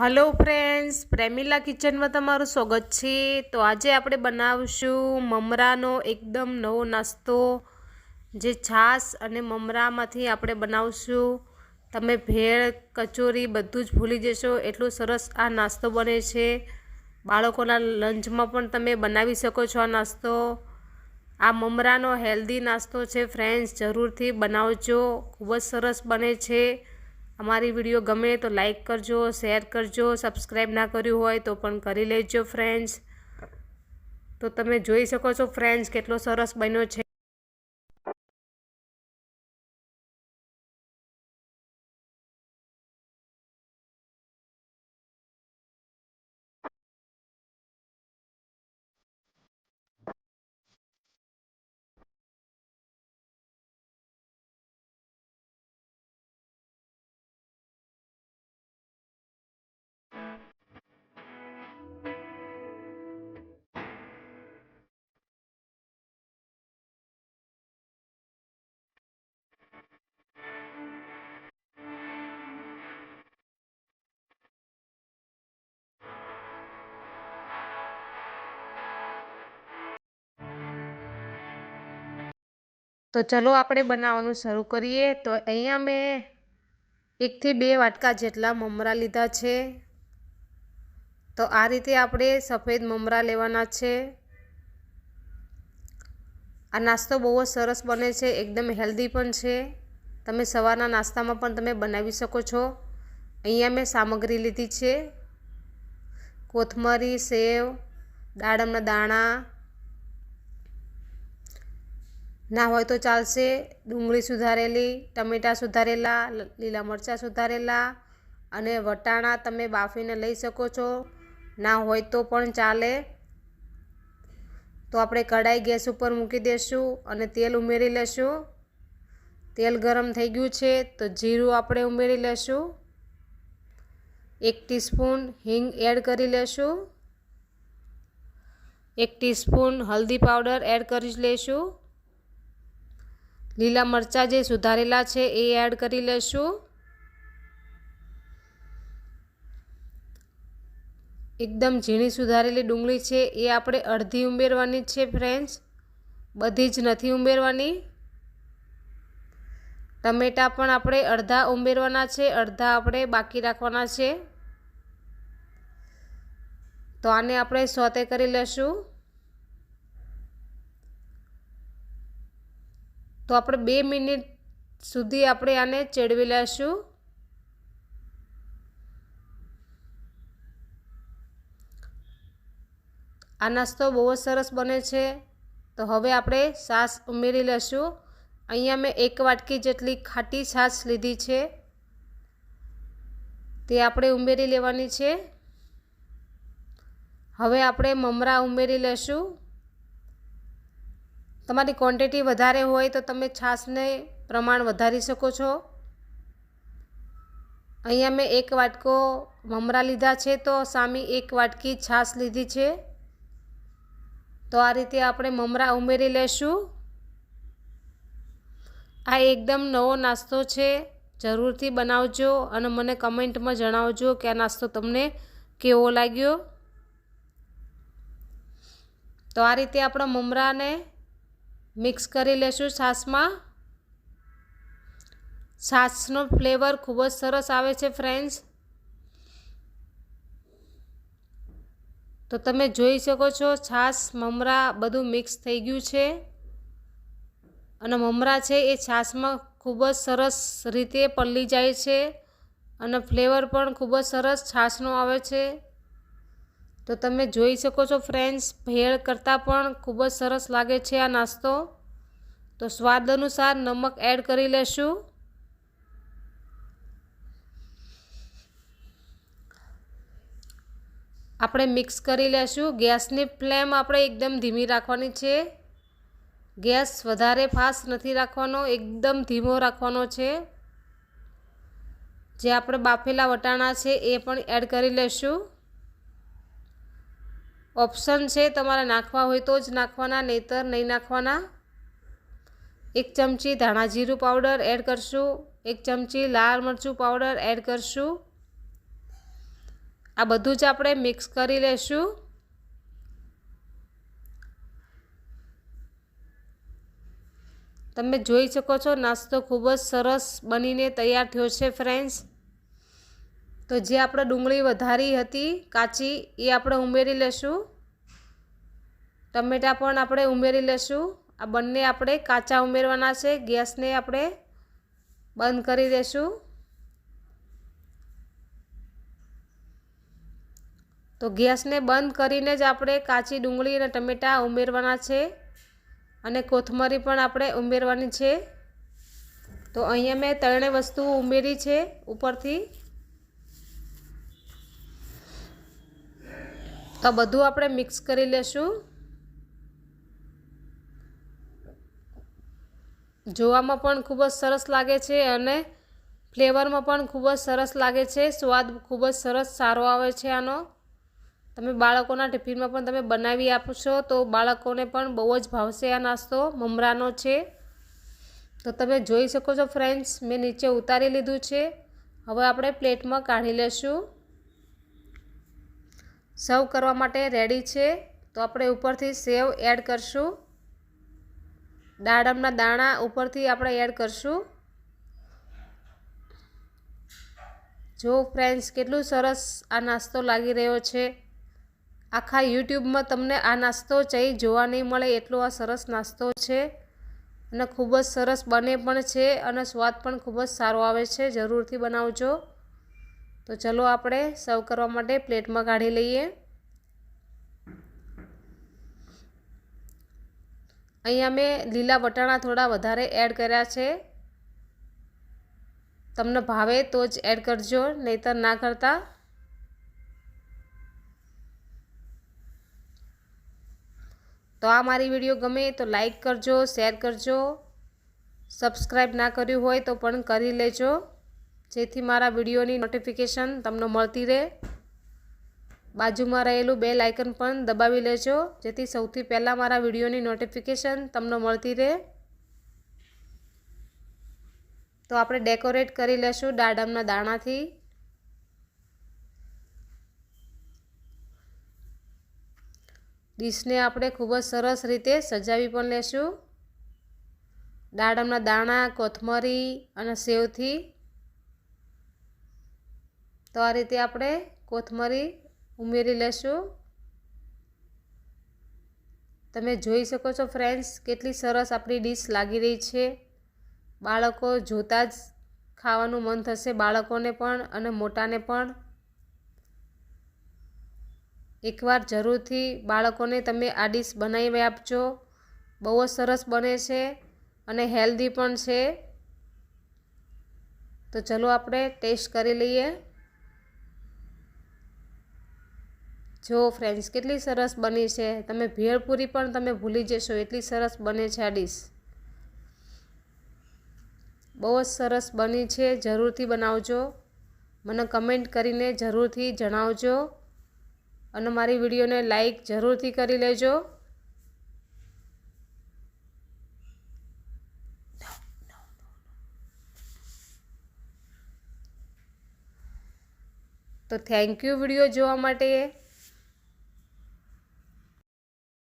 Hello friends પ્રેમિલા કિચનમાં તમારું સ્વાગત છે. તો આજે આપણે બનાવશું મમરાનો એકદમ નવો નાસ્તો, જે છાશ અને મમરામાંથી આપણે બનાવશું. તમે ભેળ, કચોરી બધું જ ભૂલી જશો. એટલું સરસ આ નાસ્તો બને છે. બાળકોના લંચમાં પણ તમે બનાવી શકો છો આ નાસ્તો. આ મમરાનો હેલ્ધી નાસ્તો છે ફ્રેન્ડ્સ જરૂરથી બનાવજો. ખૂબ જ સરસ બને છે. અમારી વીડિયો ગમે તો લાઈક કરજો, શેર કરજો સબસ્ક્રાઈબ ના કર્યું હોય તો પણ કરી લેજો ફ્રેન્ડ્સ તો તમે જોઈ શકો છો ફ્રેન્ડ્સ કેટલો સરસ બન્યો છે. તો ચલો આપણે બનાવવાનું શરૂ કરીએ. તો અહીંયા મેં એકથી બે વાટકા જેટલા મમરા લીધા છે. તો આ રીતે આપણે સફેદ મમરા લેવાના છે. આ નાસ્તો બહુ જ સરસ બને છે, એકદમ હેલ્ધી પણ છે. તમે સવારના નાસ્તામાં પણ તમે બનાવી શકો છો. અહીંયા મેં સામગ્રી લીધી છે. કોથમરી, સેવ, દાડમના દાણા ના હોય તો ચાલશે. ડુંગળી સુધારેલી, ટમેટાં સુધારેલા લીલા મરચાં સુધારેલા અને વટાણા તમે બાફીને લઈ શકો છો. ના હોય તો પણ ચાલે. તો આપણે કઢાઈ ગેસ ઉપર મૂકી દઈશું અને તેલ ઉમેરી લેશું. તેલ ગરમ થઈ ગયું છે તો જીરું આપણે ઉમેરી લેશું. એક ટીસ્પૂન હિંગ એડ કરી લેશું. એક ટીસ્પૂન હલ્દી પાવડર એડ કરી લઈશું લીલા મરચાં જે સુધારેલા છે એ એડ કરી લેશું. એકદમ ઝીણી સુધારેલી ડુંગળી છે એ આપણે અડધી ઉમેરવાની છે ફ્રેન્ડ્સ બધી જ નથી ઉમેરવાની. ટમેટાં પણ આપણે અડધા ઉમેરવાના છે, અડધા આપણે બાકી રાખવાના છે. તો આને આપણે સોતે કરી લેશું. તો આપણે બે મિનિટ સુધી આપણે આને ચેડવી લેશું. આ નાસ્તો બહુ જ સરસ બને છે. તો હવે આપણે છાશ ઉમેરી લેશું. અહીંયા મેં એક વાટકી જેટલી ખાટી છાશ લીધી છે. તે આપણે ઉમેરી લેવાની છે. હવે આપણે મમરા ઉમેરી લેશું. તમારી ક્વોન્ટિટી વધારે હોય તો તમે છાશને પ્રમાણ વધારી શકો છો. અહીંયા મેં એક વાટકો મમરા લીધા છે તો સામી એક વાટકી છાશ લીધી છે. તો આ રીતે આપણે મમરા ઉમેરી લેશું. આ એકદમ નવો નાસ્તો છે. જરૂરથી બનાવજો અને મને કમેન્ટમાં જણાવજો કે આ નાસ્તો તમને કેવો લાગ્યો. તો આ રીતે આપણા મમરાને મિક્સ કરી લેશું છાશમાં. છાશનો ફ્લેવર ખૂબ જ સરસ આવે છે ફ્રેન્ડ્સ. તો તમે જોઈ શકો છો છાશ, મમરા બધું મિક્સ થઈ ગયું છે. અને મમરા છે એ છાશમાં ખૂબ જ સરસ રીતે પલળી જાય છે. અને ફ્લેવર પણ ખૂબ જ સરસ છાશનો આવે છે. તો તમે જોઈ શકો છો ફ્રેન્ડ્સ ભેળ કરતાં પણ ખૂબ જ સરસ લાગે છે આ નાસ્તો. તો સ્વાદ અનુસાર નમક એડ કરી લેશું. આપણે મિક્સ કરી લેશું. ગેસની ફ્લેમ આપણે એકદમ ધીમી રાખવાની છે. ગેસ વધારે ફાસ્ટ નથી રાખવાનો, એકદમ ધીમો રાખવાનો છે. જે આપણે બાફેલા વટાણા છે એ પણ એડ કરી લેશું. ઓપ્શન છે, તમારે નાખવા હોય તો જ નાખવાના, નહીતર નહીં નાખવાના. એક ચમચી ધાણા જીરું પાવડર એડ કરશું. એક ચમચી લાલ મરચું પાવડર એડ કરશું. આ બધું જ આપણે મિક્સ કરી લેશું. તમે જોઈ શકો છો, નાસ્તો ખૂબ જ સરસ બનીને તૈયાર થયો છે, ફ્રેન્ડ્સ. તો જે આપણે ડુંગળી વધારી હતી, કાચી, એ આપણે ઉમેરી લેશું. ટમેટાં પણ આપણે ઉમેરી લેશું. આ બંને આપણે કાચા ઉમેરવાના છે, ગેસને આપણે બંધ કરી દઈશું તો ગેસને બંધ કરીને જ આપણે કાચી ડુંગળી અને ટમેટાં ઉમેરવાના છે અને કોથમરી પણ આપણે ઉમેરવાની છે. તો અહીંયા મેં ત્રણેય વસ્તુઓ ઉમેરી છે ઉપરથી. તો બધું આપણે મિક્સ કરી લેશું. જોવામાં પણ ખૂબ જ સરસ લાગે છે અને ફ્લેવરમાં પણ ખૂબ જ સરસ લાગે છે. સ્વાદ ખૂબ જ સરસ સારો આવે છે આનો. તમે બાળકોના ટિફિનમાં પણ તમે બનાવી આપશો તો બાળકોને પણ બહુ જ ભાવશે આ નાસ્તો, મમરાનો છે. તો તમે જોઈ શકો છો ફ્રેન્ડ્સ મેં નીચે ઉતારી લીધું છે. હવે આપણે પ્લેટમાં કાઢી લેશું. સર્વ કરવા માટે રેડી છે. તો આપણે ઉપરથી સેવ એડ કરશું. દાડમના દાણા ઉપરથી આપણે એડ કરશું. જો ફ્રેન્ડ્સ, કેટલું સરસ આ નાસ્તો લાગી રહ્યો છે. આખા યુટ્યુબમાં તમને આ નાસ્તો ચઈ જોવા નહીં મળે એટલો આ સરસ નાસ્તો છે. અને ખૂબ જ સરસ બને પણ છે અને સ્વાદ પણ ખૂબ જ સારો આવે છે. જરૂરથી બનાવજો. તો ચલો આપણે સર્વ કરવા માટે પ્લેટમાં કાઢી લઈએ. અહીંયા મેં લીલા વટાણા થોડા વધારે એડ કર્યા છે. તમને ભાવે તો જ એડ કરજો, નહીતર ના કરતા. તો આ મારી વીડિયો ગમે તો લાઈક કરજો, શેર કરજો. સબસ્ક્રાઈબ ના કર્યું હોય તો પણ કરી લેજો. જેથી મારા વિડીયોની નોટિફિકેશન તમને મળતી રહે. બાજુમાં રહેલું બે લાઇકન પણ દબાવી લેજો, જેથી સૌથી પહેલાં મારા વિડીયોની નોટિફિકેશન તમને મળતી રહે. તો આપણે ડેકોરેટ કરી લેશું દાડમના દાણાથી. ડીશને આપણે ખૂબ જ સરસ રીતે સજાવી પણ લેશું. દાડમના દાણા, કોથમરી અને સેવથી. તો આ રીતે આપણે કોથમરી ઉમેરી લેશું. તમે જોઈ શકો છો ફ્રેન્ડ્સ, કેટલી સરસ આપણી ડીશ લાગી રહી છે. બાળકો જોતા જ ખાવાનું મન થશે, બાળકોને પણ અને મોટાને પણ. એકવાર જરૂરથી બાળકોને તમે આ ડીશ બનાવી આપજો. બહુ જ સરસ બને છે અને હેલ્ધી પણ છે. તો ચલો આપણે ટેસ્ટ કરી લઈએ. જો ફ્રેન્ડ્સ કેટલી સરસ બની છે, તમે ભેળપૂરી પણ તમે ભૂલી જશો, એટલી સરસ બને છે આ ડીશ બહુ જ સરસ બની છે, જરૂરથી બનાવજો. મને કમેન્ટ કરીને જરૂરથી જણાવજો. અને મારી વિડીયોને લાઈક જરૂરથી કરી લેજો. તો થેન્ક યુ વીડિયો જોવા માટે.